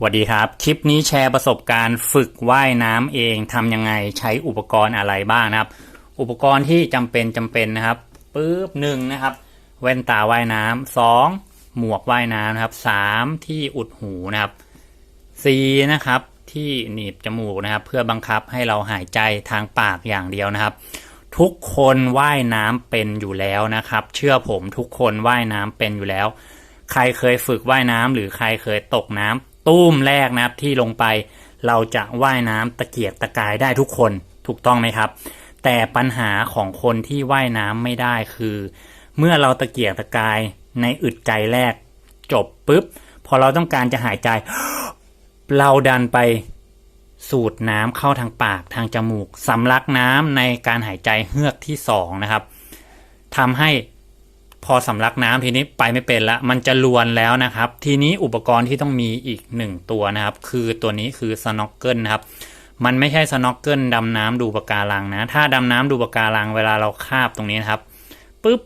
สวัสดีครับ คลิปนี้แชร์ประสบการณ์ฝึกว่ายน้ำเองทำยังไงใช้อุปกรณ์อะไรบ้างนะครับ อุปกรณ์ที่จำเป็นจำเป็นนะครับปึ๊บหนึ่งนะครับ แว่นตาว่ายน้ำสองหมวกว่ายน้ำนะครับสามที่อุดหูนะครับสี่นะครับที่หนีบจมูกนะครับ เพื่อบังคับให้เราหายใจทางปากอย่างเดียวนะครับ ทุกคนว่ายน้ำเป็นอยู่แล้วนะครับ เชื่อผมทุกคนว่ายน้ำเป็นอยู่แล้ว ใครเคยฝึกว่ายน้ำหรือใครเคยตกน้ำตุ้มแรกนะครับที่ลงไปเราจะว่ายน้ำตะเกียกตะกายได้ทุกคนถูกต้องไหมครับ แต่ปัญหาของคนที่ว่ายน้ำไม่ได้คือ เมื่อเราตะเกียกตะกายในอึดใจแรก จบปุ๊บพอเราต้องการจะหายใจ เราดันไปสูดน้ำเข้าทางปากทางจมูกสำลักน้ำในการหายใจเฮือกที่สองนะครับทำให้ พอสำลักน้ำทีนี้ไปไม่เป็นละมันจะลวนแล้วนะครับ ทีนี้อุปกรณ์ที่ต้องมีอีกหนึ่งตัวนะครับ คือตัวนี้คือสโนว์เกิลนะครับ มันไม่ใช่สโนว์เกิลดำน้ำดูปะการังนะ ถ้าดำน้ำดูปะการังเวลาเราคาบตรงนี้นะครับปุ๊บ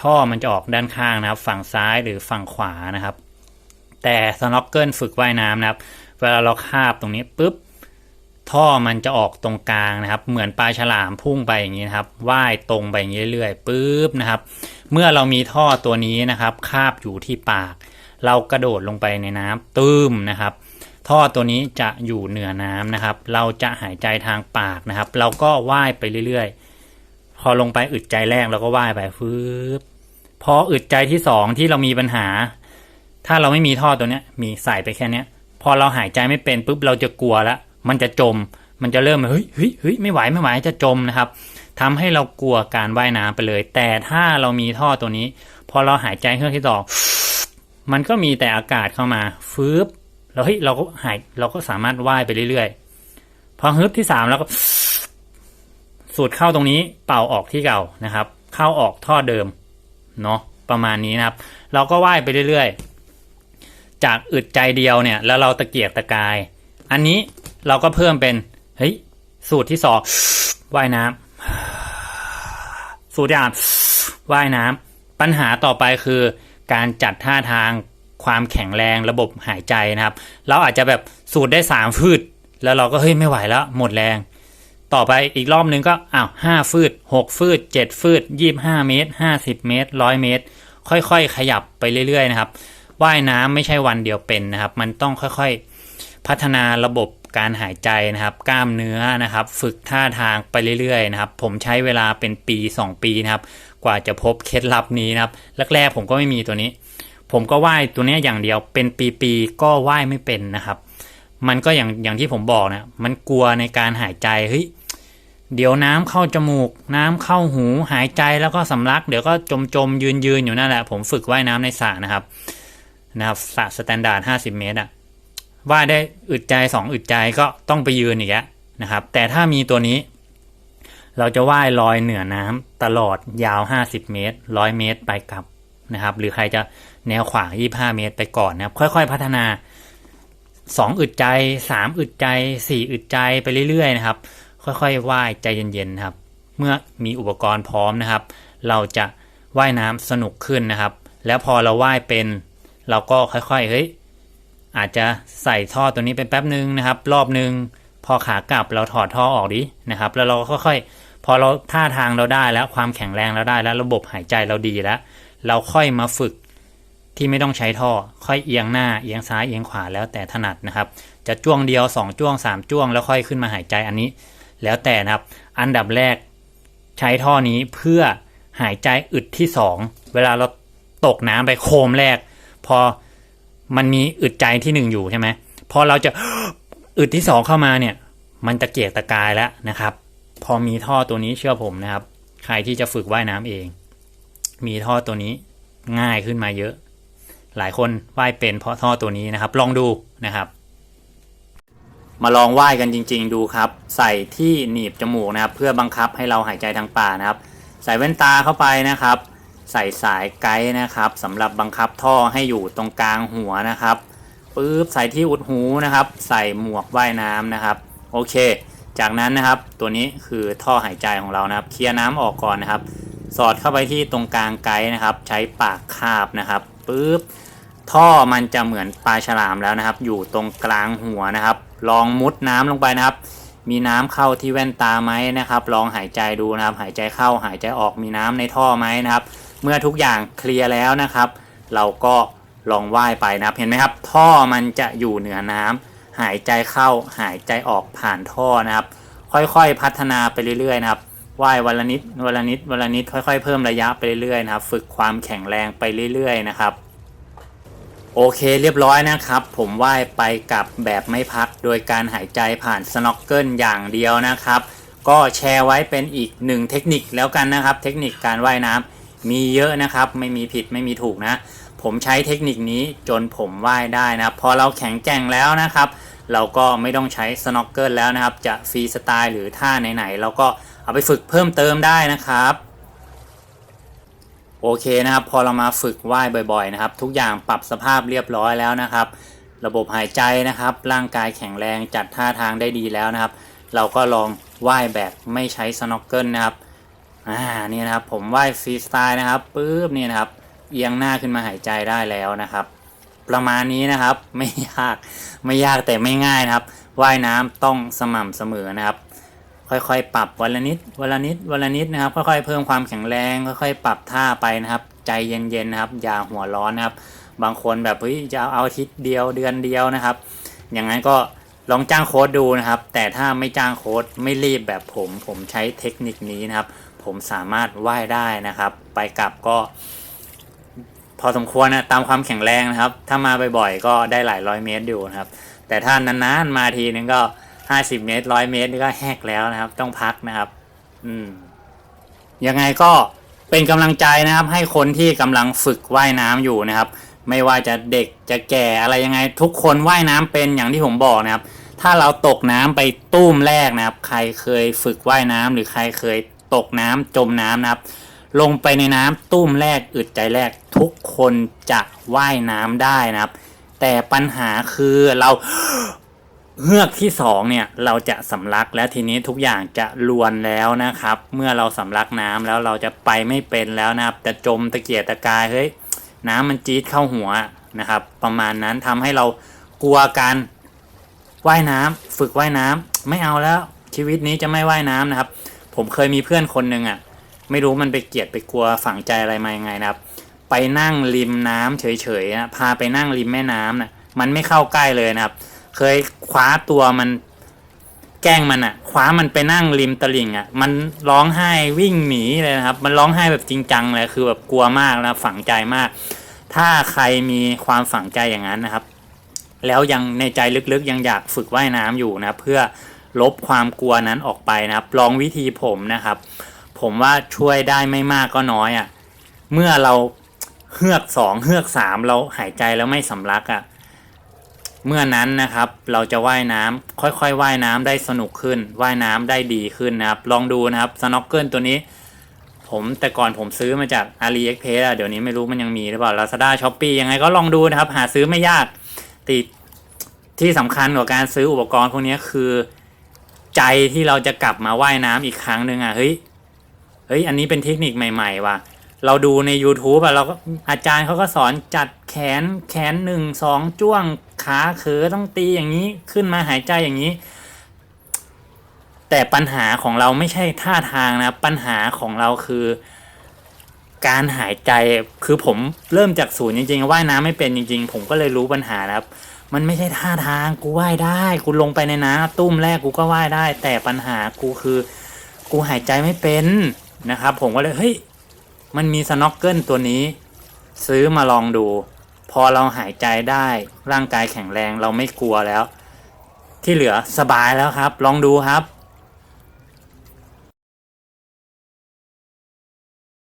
ท่อมันจะออกด้านข้างนะครับ ฝั่งซ้ายหรือฝั่งขวานะครับ แต่สโนว์เกิลฝึกว่ายน้ำนะครับ เวลาเราคาบตรงนี้ปุ๊บ ท่อมันจะออกตรงกลางนะครับ เหมือนปลาฉลามพุ่งไปอย่างนี้นะครับว่ายตรงไปอย่างนี้เรื่อยๆปุ๊บนะครับ เมื่อเรามีท่อตัวนี้นะครับ คาบอยู่ที่ปาก เรากระโดดลงไปในน้ำตื้มนะครับ ท่อตัวนี้จะอยู่เหนือน้ำนะครับ เราจะหายใจทางปากนะครับ เราก็ว่ายไปเรื่อยๆ พอลงไปอึดใจแรกเราก็ว่ายไปฟืบพออึดใจที่สองที่เรามีปัญหา ถ้าเราไม่มีท่อตัวเนี้ย มีใส่ไปแค่เนี้ย พอเราหายใจไม่เป็นปุ๊บเราจะกลัวแล้ว มันจะจม มันจะเริ่มเฮ้ยเฮ้ยเฮ้ยไม่ไหวไม่ไหวจะจมนะครับทำให้เรากลัวการว่ายน้ำไปเลย แต่ถ้าเรามีท่อตัวนี้ พอเราหายใจเครื่องที่สอมันก็มีแต่อากาศเข้ามาฟืบแล้วเฮ้ยเราก็หายเราก็สามารถว่ายไปเรื่อยๆ พอฮึบที่สามเราก็สูดเข้าตรงนี้เป่าออกที่เก่านะครับ เข้าออกท่อเดิมเนาะประมาณนี้นะครับ เราก็ว่ายไปเรื่อยๆ จากอึดใจเดียวเนี่ย แล้วเราตะเกียกตะกาย อันนี้ เราก็เพิ่มเป็นเฮ้ยสูตรที่สองว่ายน้ำสูตรที่สามว่ายน้ำปัญหาต่อไปคือการจัดท่าทางความแข็งแรงระบบหายใจนะครับ เราอาจจะแบบสูดได้สามฟืด แล้วเราก็เฮ้ยไม่ไหวแล้วหมดแรง ต่อไปอีกรอบนึงก็อ้าวห้าฟืดหกฟืดเจ็ดฟืดยี่ห้าเมตรห้าสิบเมตรร้อยเมตร ค่อยๆ ขยับไปเรื่อย ๆ นะครับว่ายน้ำไม่ใช่วันเดียวเป็นนะครับ มันต้องค่อยๆ พัฒนาระบบ การหายใจนะครับ กล้ามเนื้อนะครับ ฝึกท่าทางไปเรื่อยๆนะครับ ผมใช้เวลาเป็นปี 2 ปีนะครับ กว่าจะพบเคล็ดลับนี้นะครับ แรกๆผมก็ไม่มีตัวนี้ ผมก็ว่ายตัวนี้อย่างเดียวเป็นปีๆก็ว่ายไม่เป็นนะครับ มันก็อย่างอย่างที่ผมบอกนะมันกลัวในการหายใจเฮ้ยเดี๋ยวน้ำเข้าจมูก น้ำเข้าหูหายใจแล้วก็สำลัก เดี๋ยวก็จมจมยืนยืนอยู่นั่นแหละ ผมฝึกว่ายน้ำในสระนะครับนะครับสระสแตนดาร์ดห้าสิบเมตรอะ ว่ายได้อึดใจสองอึดใจก็ต้องไปยืนอีกแล้วนะครับ แต่ถ้ามีตัวนี้ เราจะว่ายลอยเหนือน้ำตลอดยาว 50 เมตร 100 เมตรไปกลับนะครับ หรือใครจะแนวขวาง 25 เมตรไปก่อนนะครับ ค่อยๆ พัฒนา 2 อึดใจ 3 อึดใจ 4 อึดใจไปเรื่อยๆนะครับ ค่อยๆว่ายใจเย็นๆครับ เมื่อมีอุปกรณ์พร้อมนะครับ เราจะว่ายน้ำสนุกขึ้นนะครับ แล้วพอเราว่ายเป็น เราก็ค่อยๆเฮ้ย อาจจะใส่ท่อตัวนี้เป็นแป๊บหนึ่งนะครับ รอบหนึ่งพอขากลับเราถอดท่อออกดินะครับ แล้วเราก็ค่อยๆพอเราท่าทางเราได้แล้วความแข็งแรงเราได้แล้วระบบหายใจเราดีแล้ว เราค่อยมาฝึกที่ไม่ต้องใช้ท่อ ค่อยเอียงหน้าเอียงซ้ายเอียงขวาแล้วแต่ถนัดนะครับ จะจ้วงเดียว 2 จ้วง 3 จ้วง แล้วค่อยขึ้นมาหายใจอันนี้ แล้วแต่นะครับ อันดับแรกใช้ท่อนี้เพื่อหายใจอึดที่ 2 เวลาเราตกน้ำไปโคมแรก พอ มันมีอึดใจที่หนึ่งอยู่ใช่ไหมพอเราจะอึดที่สองเข้ามาเนี่ย มันตะเกียกตะกายแล้วนะครับ พอมีท่อตัวนี้เชื่อผมนะครับ ใครที่จะฝึกว่ายน้ำเอง มีท่อตัวนี้ง่ายขึ้นมาเยอะ หลายคนว่ายเป็นเพราะท่อตัวนี้นะครับ ลองดูนะครับ มาลองว่ายกันจริง ๆ ดูครับ ใส่ที่หนีบจมูกนะครับ เพื่อบังคับให้เราหายใจทางปากนะครับ ใส่แว่นตาเข้าไปนะครับ ใส่สายไกด์นะครับสำหรับบังคับท่อให้อยู่ตรงกลางหัวนะครับปึ๊บใส่ที่อุดหูนะครับ ใส่หมวกว่ายน้ำนะครับ โอเค จากนั้นนะครับ ตัวนี้คือท่อหายใจของเรานะครับ เคลียร์น้ำออกก่อนนะครับ สอดเข้าไปที่ตรงกลางไกด์นะครับ ใช้ปากคาบนะครับปึ๊บท่อมันจะเหมือนปลาฉลามแล้วนะครับ อยู่ตรงกลางหัวนะครับ ลองมุดน้ำลงไปนะครับ มีน้ำเข้าที่แว่นตาไหมนะครับ ลองหายใจดูนะครับ หายใจเข้าหายใจออกมีน้ำในท่อไหมนะครับ เมื่อทุกอย่างเคลียร์แล้วนะครับ เราก็ลองว่ายไปนะครับ เห็นไหมครับ ท่อมันจะอยู่เหนือน้ำหายใจเข้าหายใจออกผ่านท่อนะครับ ค่อยๆพัฒนาไปเรื่อยๆนะครับว่ายวันละนิดวันละนิดวันละนิดค่อยๆ เพิ่มระยะไปเรื่อยๆนะครับ ฝึกความแข็งแรงไปเรื่อยๆนะครับ โอเคเรียบร้อยนะครับ ผมว่ายไปกับแบบไม่พัก โดยการหายใจผ่านสโนว์เกิลอย่างเดียวนะครับ ก็แชร์ไว้เป็นอีกหนึ่งเทคนิคแล้วกันนะครับ เทคนิคการว่ายน้ำ มีเยอะนะครับ ไม่มีผิดไม่มีถูกนะ ผมใช้เทคนิคนี้จนผมว่ายได้นะครับ พอเราแข็งแกร่งแล้วนะครับ เราก็ไม่ต้องใช้สโนว์เกิลแล้วนะครับ จะฟรีสไตล์หรือท่าไหนๆเราก็เอาไปฝึกเพิ่มเติมได้นะครับโอเคนะครับ พอเรามาฝึกว่ายบ่อยๆนะครับ ทุกอย่างปรับสภาพเรียบร้อยแล้วนะครับ ระบบหายใจนะครับ ร่างกายแข็งแรงจัดท่าทางได้ดีแล้วนะครับ เราก็ลองว่ายแบบไม่ใช้สโนว์เกิลนะครับ อ่านี่นะครับผมว่ายฟรีสไตล์นะครับปุ๊บนี่นะครับเอียงหน้าขึ้นมาหายใจได้แล้วนะครับ ประมาณนี้นะครับไม่ยากไม่ยากแต่ไม่ง่ายนะครับ ว่ายน้ำต้องสม่ำเสมอนะครับ ค่อยๆ ปรับวันละนิดวันละนิดวันละนิดนะครับ ค่อยๆเพิ่มความแข็งแรง ค่อยๆ ปรับท่าไปนะครับ ใจเย็นๆนะครับอย่าหัวร้อนนะครับ บางคนแบบเฮ้ยจะเอาอาทิตย์เดียวเดือนเดียวนะครับ อย่างนั้นก็ลองจ้างโค้ดดูนะครับ แต่ถ้าไม่จ้างโค้ดไม่รีบแบบผม ผมใช้เทคนิคนี้นะครับ ผมสามารถว่ายได้นะครับ ไปกลับก็ พอสมควรนะตามความแข็งแรงนะครับ ถ้ามาบ่อยๆก็ได้หลายร้อยเมตรอยู่นะครับ แต่ถ้านานๆมาทีนึงก็50เมตรร้อยเมตรนี่ก็แหกแล้วนะครับ ต้องพักนะครับ อืมยังไงก็เป็นกำลังใจนะครับ ให้คนที่กำลังฝึกว่ายน้ำอยู่นะครับ ไม่ว่าจะเด็กจะแก่อะไรยังไงทุกคนว่ายน้ำเป็นอย่างที่ผมบอกนะครับ ถ้าเราตกน้ำไปตุ้มแรกนะครับ ใครเคยฝึกว่ายน้ำหรือใครเคย ตกน้ำจมน้ำนะครับ ลงไปในน้ำตุ้มแรกอึดใจแรกทุกคนจะว่ายน้ำได้นะครับ แต่ปัญหาคือเราเฮือกที่สองเนี่ยเราจะสำลักแล้วทีนี้ทุกอย่างจะลวนแล้วนะครับ เมื่อเราสำลักน้ำแล้วเราจะไปไม่เป็นแล้วนะครับจะจมตะเกียกตะกายเฮ้ยน้ำมันจี๊ดเข้าหัวนะครับ ประมาณนั้นทำให้เรากลัวการว่ายน้ำฝึกว่ายน้ำไม่เอาแล้วชีวิตนี้จะไม่ว่ายน้ำนะครับ ผมเคยมีเพื่อนคนหนึ่งอะ ไม่รู้มันไปเกลียดไปกลัวฝังใจอะไรมายังไงนะครับ ไปนั่งริมน้ำเฉยๆนะพาไปนั่งริมแม่น้ำนะมันไม่เข้าใกล้เลยนะครับ เคยคว้าตัวมันแกล้งมันอะคว้ามันไปนั่งริมตลิ่งอะมันร้องไห้วิ่งหนีเลยนะครับ มันร้องไห้แบบจริงจังเลยคือแบบกลัวมากนะฝังใจมาก ถ้าใครมีความฝังใจอย่างนั้นนะครับ แล้วยังในใจลึกๆยังอยากฝึกว่ายน้ำอยู่นะครับเพื่อ ลบความกลัวนั้นออกไปนะครับ ลองวิธีผมนะครับ ผมว่าช่วยได้ไม่มากก็น้อยอะ่ะ เมื่อเราเฮือกสองเฮือกสามเราหายใจแล้วไม่สำลักอะ่ะ เมื่อนั้นนะครับ เราจะว่ายน้ำค่อยๆว่ายน้ำได้สนุกขึ้น ว่ายน้ำได้ดีขึ้นนะครับ ลองดูนะครับสโนว์เกิลตัวนี้ ผมแต่ก่อนผมซื้อมาจาก AliExpress อะเดี๋ยวนี้ไม่รู้มันยังมีหรือเปล่า Lazada Shopee ยังไงก็ลองดูนะครับ หาซื้อไม่ยากติดที่สำคัญกว่าการซื้ออุปกรณ์พวกนี้คือ ใจที่เราจะกลับมาว่ายน้ำอีกครั้งหนึ่งอะเฮ้ยเฮ้ยอันนี้เป็นเทคนิคใหม่ ๆ ว่ะ เราดูใน YouTube อะเราก็อาจารย์เขาก็สอนจัดแขนแขนหนึ่งสองจ้วงขาเขอต้องตีอย่างนี้ขึ้นมาหายใจอย่างนี้ แต่ปัญหาของเราไม่ใช่ท่าทางนะปัญหาของเราคือ การหายใจคือผมเริ่มจากศูนย์จริงๆว่ายน้ำไม่เป็นจริง ๆ ผมก็เลยรู้ปัญหาครับ มันไม่ใช่ท่าทางกูว่ายได้ กูลงไปในน้ำตุ้มแรกกูก็ว่ายได้ แต่ปัญหากูคือ กูหายใจไม่เป็นนะครับ ผมก็เลยเฮ้ยมันมีสโนว์เกิลตัวนี้ ซื้อมาลองดู พอเราหายใจได้ร่างกายแข็งแรงเราไม่กลัวแล้ว ที่เหลือสบายแล้วครับ ลองดูครับ